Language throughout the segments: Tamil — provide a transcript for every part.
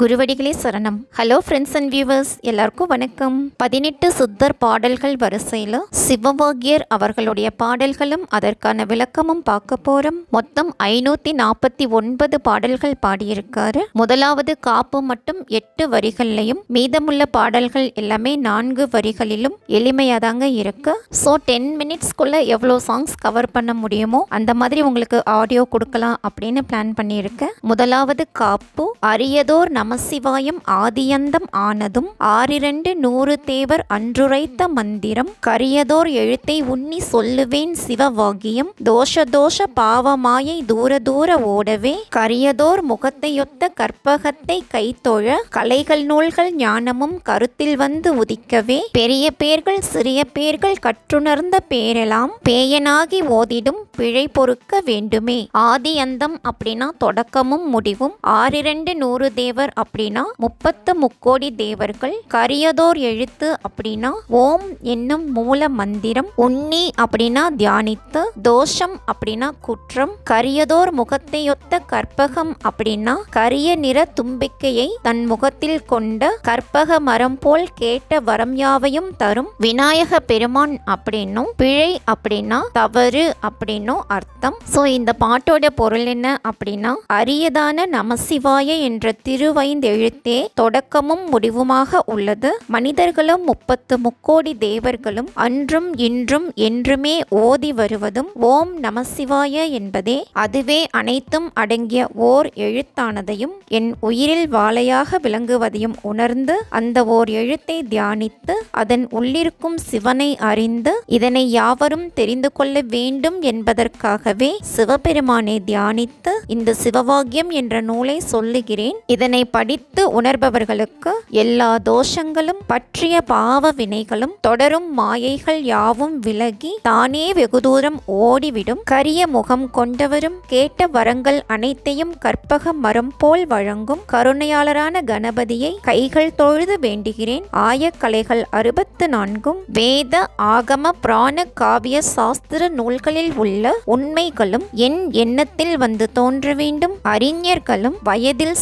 குருவடிகளே சரணம். ஹலோ ஃப்ரெண்ட்ஸ் அண்ட் வியூவர்ஸ் எல்லாருக்கும் வணக்கம். பதினெட்டு சுத்தர் பாடல்கள் வரிசையில் சிவவாகியர் அவர்களுடைய பாடல்களும் அதற்கான விளக்கமும் பார்க்க போறோம். மொத்தம் ஐநூத்தி நாற்பத்தி ஒன்பது பாடல்கள் பாடியிருக்காரு. முதலாவது காப்பு மட்டும் எட்டு வரிகள்லையும் மீதமுள்ள பாடல்கள் எல்லாமே நான்கு வரிகளிலும் எளிமையாக தாங்க இருக்கு ஸோ டென் மினிட்ஸ்க்குள்ள எவ்வளோ சாங்ஸ் கவர் பண்ண முடியுமோ அந்த மாதிரி உங்களுக்கு ஆடியோ கொடுக்கலாம் அப்படின்னு பிளான் பண்ணியிருக்கேன். முதலாவது காப்பு அரியதோர் நமசிவாயம் ஆதியந்தம் ஆனதும் ஆறிரண்டு நூறு தேவர் அன்றுரைத்த மந்திரம். கரியதோர் எழுத்தை உண்ணி சொல்லுவேன் சிவவாகியம். தோஷ தோஷ பாவமாயை தூர தூர ஓடவே. கரியதோர் முகத்தையொத்த கற்பகத்தை கைத்தொழ. கலைகள் நூல்கள் ஞானமும் கருத்தில் வந்து உதிக்கவே. பெரிய பேர்கள் சிறிய பேர்கள் கற்றுணர்ந்த பேரெல்லாம் பேயனாகி ஓதிடும் பிழை பொறுக்க வேண்டுமே. ஆதி அந்தம் அப்படின்னா தொடக்கமும் முடிவும். ஆறிரண்டு நூறு தேவர் அப்படின்னா முப்பத்து முக்கோடி தேவர்கள். கரியதோர் எழுத்து அப்படின்னா ஓம் என்னும் மூல மந்திரம். உன்னி அப்படின்னா தியானித்து தோஷம் அப்படின்னா குற்றம். கரியதோர் முகத்தையொத்த கற்பகம் அப்படின்னா கரிய நிற தும்பிக்கையை தன் முகத்தில் கொண்ட கற்பக மரம் போல் கேட்ட வரம் யாவையும் தரும். விநாயக பெருமான் அப்படின்னும் பிழை அப்படின்னா தவறு அப்படின்னும் அர்த்தம். ஸோ இந்த பாட்டோட பொருள் என்ன அப்படின்னா அரியதான நமசிவாய என்ற திருவைந்தெழுத்தே தொடக்கமும் முடிவுமாக உள்ளது. மனிதர்களும் முப்பத்து முக்கோடி தேவர்களும் அன்றும் இன்றும் என்றுமே ஓதி வருவதும் ஓம் நமசிவாய என்பதே. அதுவே அனைத்தும் அடங்கிய ஓர் எழுத்தானதையும் என் உயிரில் வாழையாக விளங்குவதையும் உணர்ந்து அந்த ஓர் எழுத்தை தியானித்து அதன் உள்ளிருக்கும் சிவனை அறிந்து இதனை யாவரும் தெரிந்து கொள்ள வேண்டும் என்பதற்காகவே சிவபெருமானை தியானித்து இந்த சிவவாகியம் என்ற நூலை சொல்லுகிறேன். இதனை படித்து உணர்பவர்களுக்கு எல்லா தோஷங்களும் பற்றிய பாவ வினைகளும் தொடரும் மாயைகள் யாவும் விலகி தானே வெகு தூரம் ஓடிவிடும். கரிய முகம் கொண்டவரும் கேட்ட வரங்கள் அனைத்தையும் கற்பக மரம் போல் வழங்கும் கருணையாளரான கணபதியை கைகள் தொழுது வேண்டுகிறேன். ஆயக்கலைகள் அறுபத்து நான்கும் வேத ஆகம பிராண காவிய சாஸ்திர நூல்களில் உள்ள உண்மைகளும் என் எண்ணத்தில் வந்து தோன்ற வேண்டும். அறிஞர்களும் வயதில்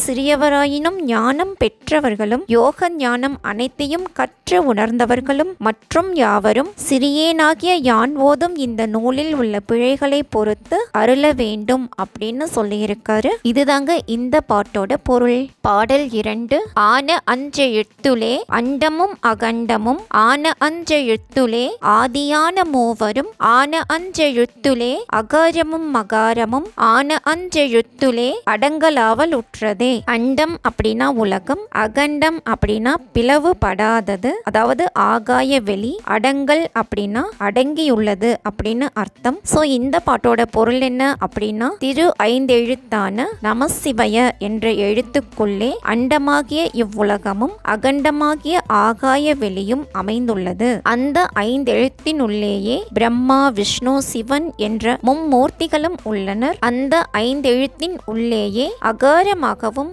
எனினும் ஞானம் பெற்றவர்களும் யோக ஞானம் அனைத்தையும் கற்று உணர்ந்தவர்களும் மற்றும் யாவரும் சிறியேனாகிய யான் ஓதும் இந்த நூலில் உள்ள பிழைகளை பொறுத்து அருள வேண்டும் அப்படின்னு சொல்லியிருக்காரு. இதுதாங்க இந்த பாட்டோட பொருள். பாடல் இரண்டு ஆன அஞ்செழுத்துலே அண்டமும் அகண்டமும் ஆன அஞ்செழுத்துலே ஆதியான மூவரும் ஆன அஞ்செழுத்துலே அகாரமும் மகாரமும் ஆன அஞ்செழுத்துலே அடங்கலாவல் உற்றதே அண்டம் அப்படின்னா உலகம் அகண்டம் அப்படின்னா பிளவுபடாதது. அதாவது ஆகாய வெளி அடங்கல் அப்படின்னா அடங்கியுள்ளது அப்படின்னு அர்த்தம். சோ இந்த பாட்டோட பொருள் என்ன அப்படின்னா திரு ஐந்தெழுத்தான நமசிவய என்ற எழுத்துக்குள்ளே அண்டமாகிய இவ்வுலகமும் அகண்டமாகிய ஆகாய வெளியும் அமைந்துள்ளது. அந்த ஐந்தெழுத்தினுள்ளேயே பிரம்மா விஷ்ணு சிவன் என்ற மும்மூர்த்திகளும் உள்ளனர். அந்த ஐந்தெழுத்தின் உள்ளேயே அகாரமாகவும்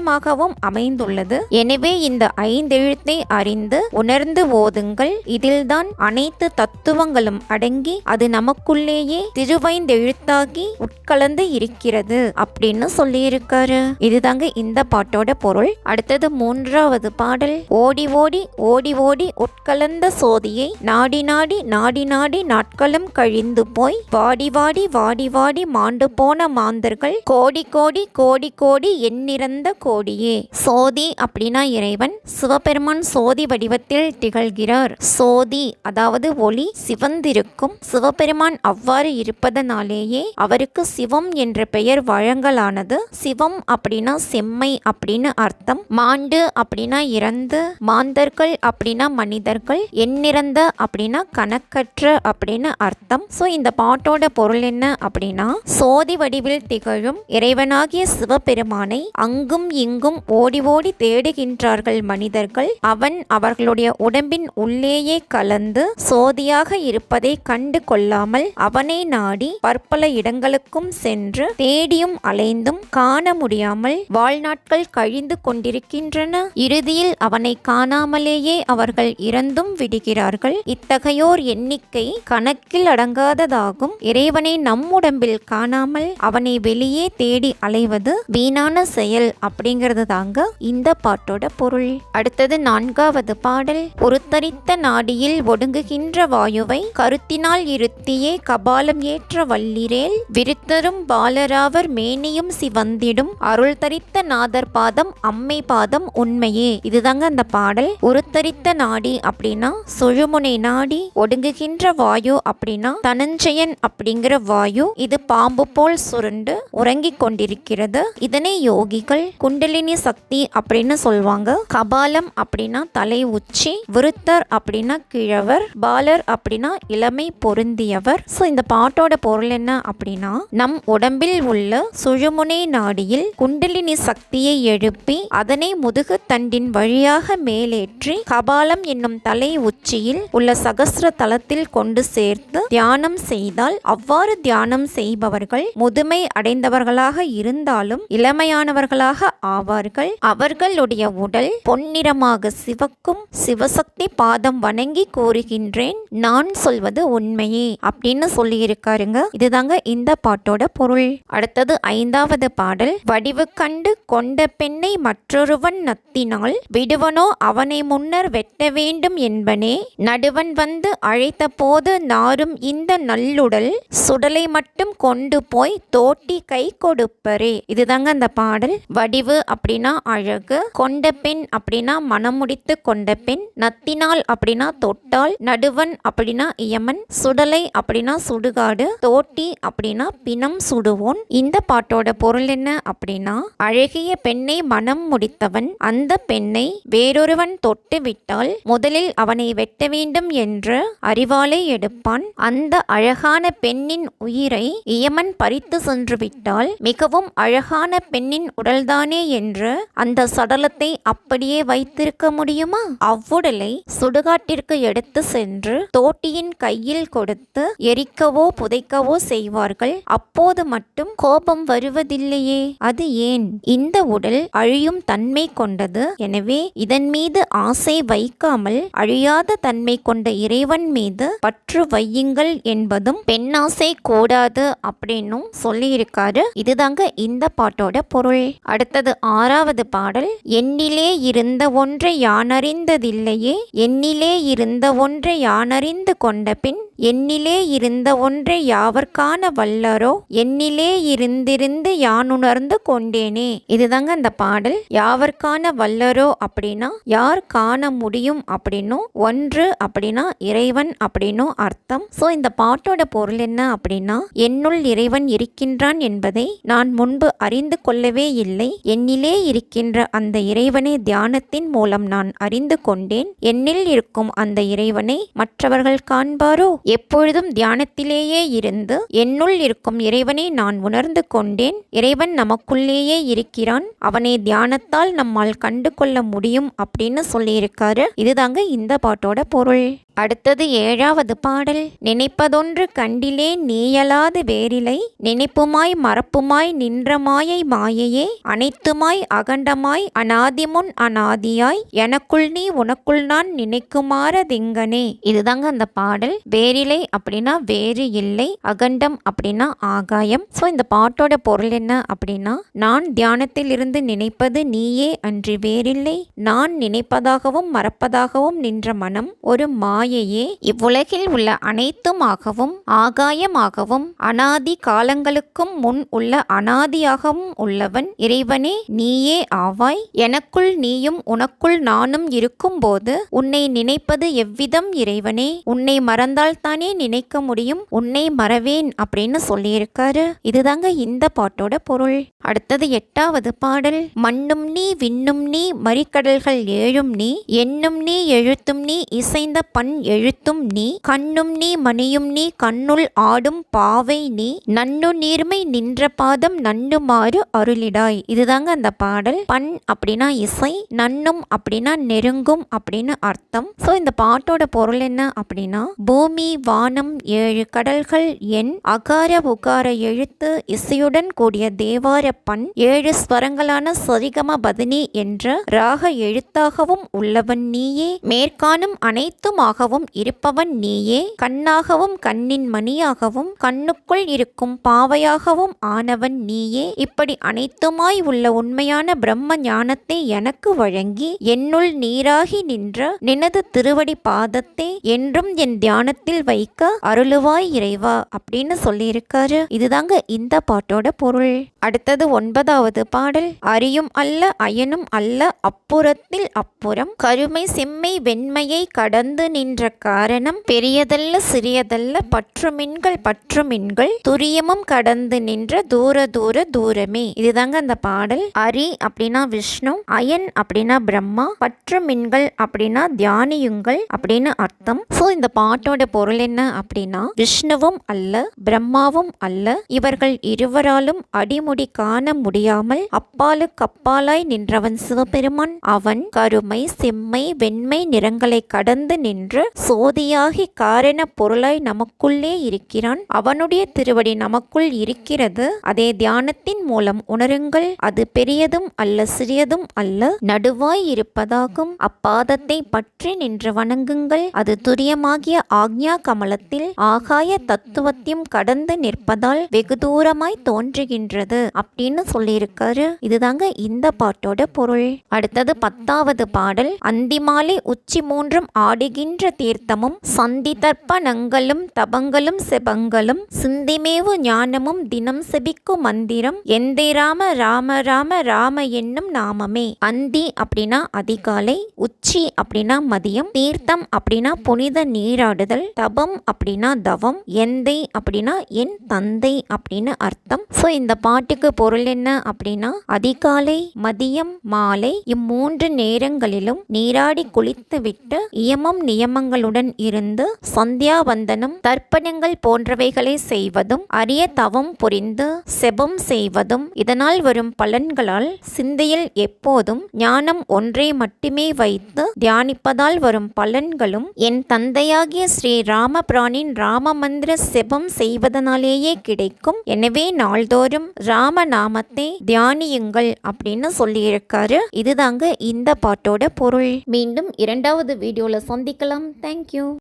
மகாரமாகவும் அமைந்துள்ளது. எனவே இந்த ஐந்தெழுத்தை அறிந்து உணர்ந்து ஓதுங்கள். இதில்தான் அனைத்து தத்துவங்களும் அடங்கி அது நமக்குள்ளேயே திருவைந்தெழுத்தாகி உட்கலந்து இருக்கிறது அப்படின்னு சொல்லியிருக்காரு. இதுதாங்க இந்த பாட்டோட பொருள். அடுத்தது மூன்றாவது பாடல். ஓடி ஓடி ஓடி ஓடி உட்கலந்த சோதியை நாடி நாடி நாடி நாடி நாட்களும் கழிந்து போய் வாடி வாடி வாடி வாடி மாண்டு போன மாந்தர்கள் கோடி கோடி கோடி கோடி எண்ணிறந்த கோ கோடியே சோதி அப்படின்னா இறைவன். சிவபெருமான் சோதி வடிவத்தில் திகழ்கிறார். சோதி அதாவது ஒளி சிவந்திருக்கும். சிவபெருமான் அவ்வாறு இருப்பதனாலேயே அவருக்கு சிவம் என்ற பெயர் வழங்கலானது. சிவம் அப்படின்னா செம்மை அப்படின்னு அர்த்தம். மாண்டு அப்படின்னா இறந்து. மாந்தர்கள் அப்படின்னா மனிதர்கள். எண்ணிறந்த அப்படின்னா கணக்கற்ற அப்படின்னு அர்த்தம். ஸோ இந்த பாட்டோட பொருள் என்ன அப்படின்னா சோதி வடிவில் திகழும் இறைவனாகிய சிவபெருமானை அங்கும் இங்கும் ஓடி ஓடி தேடுகின்றார்கள் மனிதர்கள். அவன் அவர்களுடைய உடம்பின் உள்ளேயே கலந்து சோதியாக இருப்பதை கண்டு கொள்ளாமல் அவனை நாடி பற்பல இடங்களுக்கும் சென்று தேடியும் அலைந்தும் காண முடியாமல் வாழ்நாட்கள் கழிந்து கொண்டிருக்கின்றன. இறுதியில் அவனை காணாமலேயே அவர்கள் இறந்தும் விடுகிறார்கள். இத்தகையோர் எண்ணிக்கை கணக்கில் அடங்காததாகும். இறைவனை நம் உடம்பில் காணாமல் அவனை வெளியே தேடி அலைவது வீணான செயல். அப்படி அப்படிங்கிறது தாங்க இந்த பாட்டோட பொருள். அடுத்தது நான்காவது பாடல். உருத்தரித்த நாடியில் ஒடுங்குகின்ற வாயுவை கருத்தினால் இருத்தியே கபாலம் ஏற்ற வல்லிரேல் விருத்தரும் பாலராவர் மேனியும் சிவந்திடும் அருள் தரித்த நாதர் பாதம் அம்மை பாதம் உண்மையே. இதுதாங்க அந்த பாடல். உருத்தரித்த நாடி அப்படின்னா சுழுமுனை நாடி ஒடுங்குகின்ற வாயு அப்படின்னா தனஞ்சயன் அப்படிங்கிற வாயு. இது பாம்பு போல் சுருண்டு உறங்கிக் கொண்டிருக்கிறது. இதனை யோகிகள் குண்டலினி சக்தி அப்படின்னு சொல்லுவாங்க கபாலம் அப்படின்னா தலை உச்சி விருத்தர் அப்படின்னா கிழவர் பாலர் அப்படின்னா இளமை பொருந்தியவர். ஸோ இந்த பாட்டோட பொருள் என்ன அப்படின்னா நம் உடம்பில் உள்ள சுழுமுனை நாடியில் குண்டலினி சக்தியை எழுப்பி அதனை முதுகு தண்டின் வழியாக மேலேற்றி கபாலம் என்னும் தலை உச்சியில் உள்ள சகஸ்ர தலத்தில் கொண்டு சேர்த்து தியானம் செய்தால் அவ்வாறு தியானம் செய்பவர்கள் முதுமை அடைந்தவர்களாக இருந்தாலும் இளமையானவர்களாக ஆவார்கள். அவர்களுடைய உடல் பொன்னிறமாக சிவக்கும் சிவசக்தி பாதம் வணங்கி கூறுகின்றேன். நான் சொல்வது உண்மையே அப்படின்னு சொல்லியிருக்காருங்க. இதுதாங்க இந்த பாட்டோட பொருள். அடுத்தது ஐந்தாவது பாடல். வடிவு கண்டு கொண்ட பெண்ணை மற்றொருவன் நத்தினால் விடுவனோ அவனை முன்னர் வெட்ட வேண்டும் என்பனே. நடுவன் வந்து அழைத்த போது நாரும் இந்த நல்லுடல் சுடலை மட்டும் கொண்டு போய் தோட்டி கை கொடுப்பரே. இதுதாங்க அந்த பாடல். வடிவு அப்படின்னா அழகு கொண்ட பெண் அப்படின்னா மனமுடித்து முடித்து கொண்ட பெண் நத்தினால் அப்படின்னா தொட்டால் நடுவன் அப்படின்னா இயமன் சுடலை அப்படின்னா சுடுகாடு தோட்டி அப்படின்னா பிணம் சுடுவோன். இந்த பாட்டோட பொருள் என்ன அப்படின்னா அழகிய பெண்ணை மனம் முடித்தவன் அந்த பெண்ணை வேறொருவன் தொட்டு விட்டால் முதலில் அவனை வெட்ட வேண்டும் என்று அறிவாலை எடுப்பான். அந்த அழகான பெண்ணின் உயிரை இயமன் பறித்து சென்று விட்டால் மிகவும் அழகான பெண்ணின் உடல்தானே என்று அந்த சடலத்தை அப்படியே வைத்திருக்க முடியுமா? அவ்வுடலை சுடுகாட்டிற்கு எடுத்து சென்று தோட்டியின் கையில் கொடுத்து எரிக்கவோ புதைக்கவோ செய்வார்கள். அப்போது மட்டும் கோபம் வருவதில்லையே. அது ஏன்? இந்த உடல் அழியும் தன்மை கொண்டது. எனவே இதன் மீது ஆசை வைக்காமல் அழியாத தன்மை கொண்ட இறைவன் மீது பற்று வையுங்கள் என்பதும் பெண்ணாசை கூடாது அப்படின்னும் சொல்லியிருக்காரு. இதுதாங்க இந்த பாட்டோட பொருள். அடுத்தது ஆறாவது பாடல் எண்ணிலே இருந்த ஒன்றை யானறிந்ததில்லையே எண்ணிலே இருந்த ஒன்றை யானறிந்து கொண்ட பின் எண்ணிலே இருந்த ஒன்றை யாவர்க்கான வல்லரோ எண்ணிலே இருந்திருந்து யானுணர்ந்து கொண்டேனே. இதுதாங்க அந்த பாடல் யாவர்க்கான வல்லரோ அப்படின்னா யார் காண முடியும் அப்படின்னும் ஒன்று அப்படின்னா இறைவன் அப்படின்னும் அர்த்தம். ஸோ இந்த பாட்டோட பொருள் என்ன அப்படின்னா என்னுள் இறைவன் இருக்கின்றான் என்பதை நான் முன்பு அறிந்து கொள்ளவே இல்லை என் என்னிலே இருக்கின்ற அந்த இறைவனை தியானத்தின் மூலம் நான் அறிந்து கொண்டேன். என்னில் இருக்கும் அந்த இறைவனை மற்றவர்கள் காண்பாரோ? எப்பொழுதும் தியானத்திலேயே இருந்து என்னுள் இருக்கும் இறைவனை நான் உணர்ந்து கொண்டேன். இறைவன் நமக்குள்ளேயே இருக்கிறான். அவனை தியானத்தால் நம்மால் கண்டு கொள்ள முடியும் அப்படின்னு சொல்லியிருக்காரு. இதுதாங்க இந்த பாட்டோட பொருள். அடுத்தது ஏழாவது பாடல். நினைப்பதொன்று கண்டிலே நீயலாது வேரிலை நினைப்புமாய் மறப்புமாய் நின்ற மாயை மாயையே. அனைத்துமாய் அகண்டமாய் அனாதிமுன் அனாதியாய். எனக்குள் நீ உனக்குள் நான் நினைக்குமாற திங்கனே. இதுதாங்க அந்த பாடல். வேரிலை அப்படின்னா வேறு இல்லை. அகண்டம் அப்படின்னா ஆகாயம். ஸோ இந்த பாட்டோட பொருள் என்ன அப்படின்னா நான் தியானத்தில் இருந்து நினைப்பது நீயே அன்றி வேறில்லை. நான் நினைப்பதாகவும் மறப்பதாகவும் நின்ற மனம் ஒரு மாயையே இவ்வுலகில் உள்ள அனைத்துமாகவும் ஆகாயமாகவும் அனாதி காலங்களுக்கும் முன் உள்ள அனாதியாகவும் உள்ளவன் இறைவனே நீயே ஆவாய். எனக்குள் நீயும் உனக்குள் நானும் இருக்கும்போது உன்னை நினைப்பது எவ்விதம் இறைவனே? உன்னை மறந்தால் தானே நினைக்க முடியும்? உன்னை மறவேன் அப்படின்னு சொல்லியிருக்காரு. இதுதாங்க இந்த பாட்டோட பொருள். அடுத்தது எட்டாவது பாடல். மண்ணும் நீ விண்ணும் நீ மறிக்கடல்கள் ஏழும் நீ எண்ணும் நீ எழுத்தும் நீ இசைந்த பண் எழுத்தும் நீ கண்ணும் நீ மணியும் நீ கண்ணுள் ஆடும் பாவை நீ நன்னு நீர்மை நின்ற பாதம் நன்னுமாறு அருளிடாய். இதுதாங்க அந்த பாடல். பண் அப்படின்னா இசை நன்னும் அப்படின்னா நெருங்கும் அப்படின்னு அர்த்தம். ஸோ இந்த பாட்டோட பொருள் என்ன அப்படின்னா பூமி வானம் ஏழு கடல்கள் என் அகார உகார எழுத்து இசையுடன் கூடிய தேவார பண் ஏழு ஸ்வரங்களான சரிகம பதினி என்ற ராக எழுத்தாகவும் உள்ளவன் நீயே. மேற்காணும் அனைத்துமாக கண்ணாகவும் இருப்பவன் நீயே. கண்ணாகவும் கண்ணின் மணியாகவும் கண்ணுக்குள் இருக்கும் பாவையாகவும் ஆனவன் நீயே. இப்படி அனைத்துமாய் உள்ள உண்மையான பிரம்ம ஞானத்தை எனக்கு வழங்கி என்னுள் நீராகி நின்ற நினது திருவடி பாதத்தை என்றும் என் தியானத்தில் வைக்க அருளுவாய் இறைவா அப்படின்னு சொல்லியிருக்காரு. இதுதாங்க இந்த பாட்டோட பொருள். அடுத்தது ஒன்பதாவது பாடல். அரியும் அல்ல அயனும் அல்ல அப்புறத்தில் அப்புறம் கருமை செம்மை வெண்மையை கடந்து என்ற காரணம் பெரியதல்ல சிறியதல்ல பற்றுமின்கள் பற்றுமின்கள் துரியமும் கடந்து நின்ற தூர தூர தூரமே. இதுதாங்க அந்த பாடல். அரி அப்படின்னா விஷ்ணு அயன் அப்படின்னா பிரம்மா பற்றுமின்கள் அப்படின்னா தியானியுங்கள் அப்படின்னு அர்த்தம். சோ இந்த பாட்டோட பொருள் என்ன அப்படின்னா விஷ்ணுவும் அல்ல பிரம்மாவும் அல்ல இவர்கள் இருவராலும் அடிமுடி காண முடியாமல் அப்பாலுக்கு அப்பாலாய் நின்றவன் சிவபெருமான். அவன் கருமை செம்மை வெண்மை நிறங்களை கடந்து நின்று சோதியாகி காரண பொருளாய் நமக்குள்ளே இருக்கிறான். அவனுடைய திருவடி நமக்குள் இருக்கிறது. அதே தியானத்தின் மூலம் உணருங்கள். அது பெரியதும் அல்ல சிறியதும் அல்ல. நடுவாய் இருப்பதாகும். அப்பாதத்தை பற்றி நின்று வணங்குங்கள். அது துரியமாகிய ஆக்ஞா கமலத்தில் ஆகாய தத்துவத்தையும் கடந்து நிற்பதால் வெகு தூரமாய் தோன்றுகின்றது அப்படின்னு சொல்லியிருக்காரு. இதுதாங்க இந்த பாட்டோட பொருள். அடுத்தது பத்தாவது பாடல். அந்திமாலை உச்சி மூன்றும் ஆடுகின்ற தீர்த்தமும் சந்திதர்ப்ப நங்களும் தபங்களும் செபங்களும் சிந்திமேவு ஞானமும் தினம் செபிக்கும் மந்திரம் எந்தை ராம ராம ராம ராம என்னும் நாமமே. அந்தி அப்படின்னா அதிகாலை உச்சி அப்படின்னா மதியம் தீர்த்தம் அப்படின்னா புனித நீராடுதல் தபம் அப்படின்னா தவம் எந்தை அப்படின்னா என் தந்தை அப்படின்னு அர்த்தம். ஸோ இந்த பாட்டுக்கு பொருள் என்ன அப்படின்னா அதிகாலை மதியம் மாலை இம்மூன்று நேரங்களிலும் நீராடி குளித்துவிட்டு இயமம் நியமங்களுடன் இருந்து சந்தியாவந்தனம் தர்ப்பணங்கள் போன்றவைகளை செய்வதும் அரிய தவம் புரிந்து செபம் செய்வதும் இதனால் வரும் பலன்களால் சிந்தையில் எப்போதும் ஞானம் ஒன்றை மட்டுமே வைத்து தியானிப்பதால் வரும் பலன்களும் என் தந்தையாகிய ஸ்ரீ ராமபிரானின் ராம மந்திர செபம் செய்வதனாலேயே கிடைக்கும். எனவே நாள்தோறும் ராம நாமத்தை தியானியுங்கள் அப்படின்னு சொல்லியிருக்காரு. இதுதாங்க இந்த பாட்டோட பொருள். மீண்டும் இரண்டாவது வீடியோல சந்திக்கலாம். Thank you.